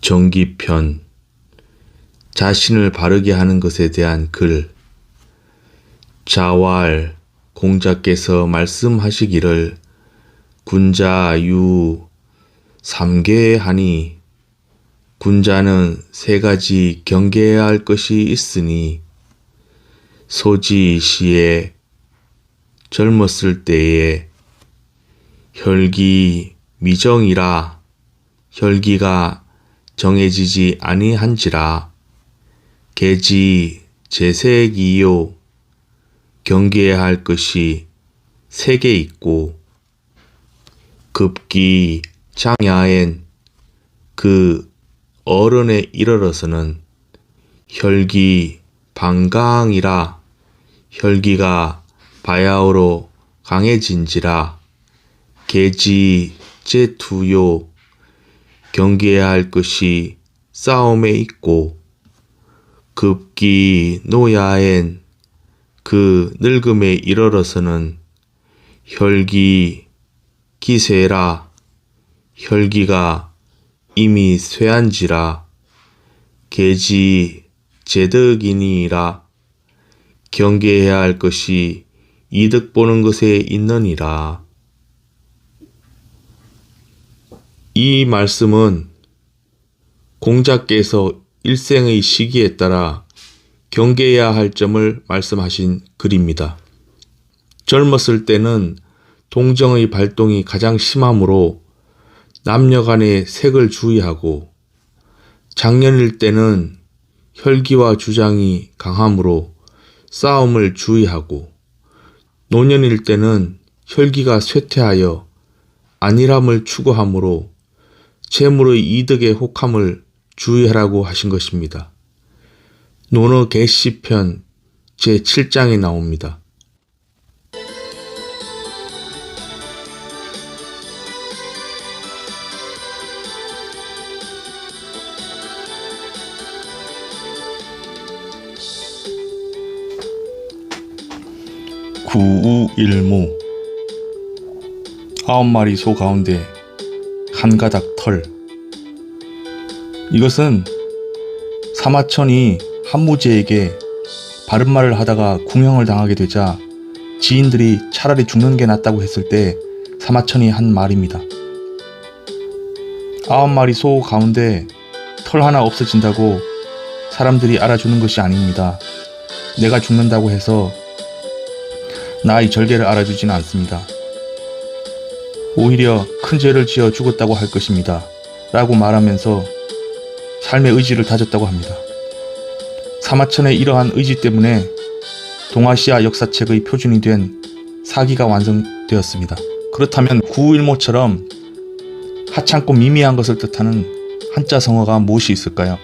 정기편 자신을 바르게 하는 것에 대한 글 자왈 공자께서 말씀하시기를 군자 유 삼계하니 군자는 세 가지 경계해야 할 것이 있으니 소지시에 젊었을 때에 혈기 미정이라 혈기가 정해지지 아니한지라. 계지 재색이요. 경계해야 할 것이 세 개 있고 급기 장야엔 그 어른에 이르러서는 혈기 방강이라 혈기가 바야흐로 강해진지라. 계지 제투요 경계해야 할 것이 싸움에 있고 급기 노야엔 그 늙음에 이르러서는 혈기 기세라. 혈기가 이미 쇠한지라. 계지 제득이니라. 경계해야 할 것이 이득 보는 것에 있느니라. 이 말씀은 공자께서 일생의 시기에 따라 경계해야 할 점을 말씀하신 글입니다. 젊었을 때는 동정의 발동이 가장 심하므로 남녀 간의 색을 주의하고 장년일 때는 혈기와 주장이 강하므로 싸움을 주의하고 노년일 때는 혈기가 쇠퇴하여 안일함을 추구하므로 재물의 이득에 혹함을 주의하라고 하신 것입니다. 논어 개시편 제7장에 나옵니다. 구우일무 아홉 마리 소 가운데 한 가닥 털 이것은 사마천이 한무제에게 바른 말을 하다가 궁형을 당하게 되자 지인들이 차라리 죽는 게 낫다고 했을 때 사마천이 한 말입니다. 아홉 마리 소 가운데 털 하나 없어진다고 사람들이 알아주는 것이 아닙니다. 내가 죽는다고 해서 나의 절개를 알아주지는 않습니다. 오히려 큰 죄를 지어 죽었다고 할 것입니다. 라고 말하면서 삶의 의지를 다졌다고 합니다. 사마천의 이러한 의지 때문에 동아시아 역사책의 표준이 된 사기가 완성되었습니다. 그렇다면 구일모처럼 하찮고 미미한 것을 뜻하는 한자 성어가 무엇이 있을까요?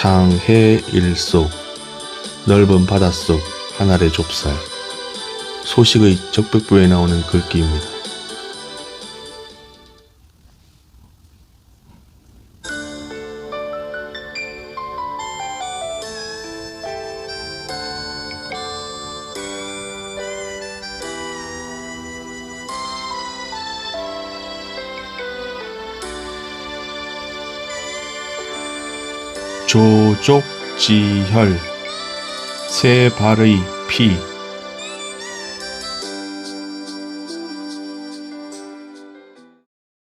창해 일속 넓은 바닷속 한 알의 좁쌀 소식의 적벽부에 나오는 글귀입니다. 조족지혈. 세 발의 피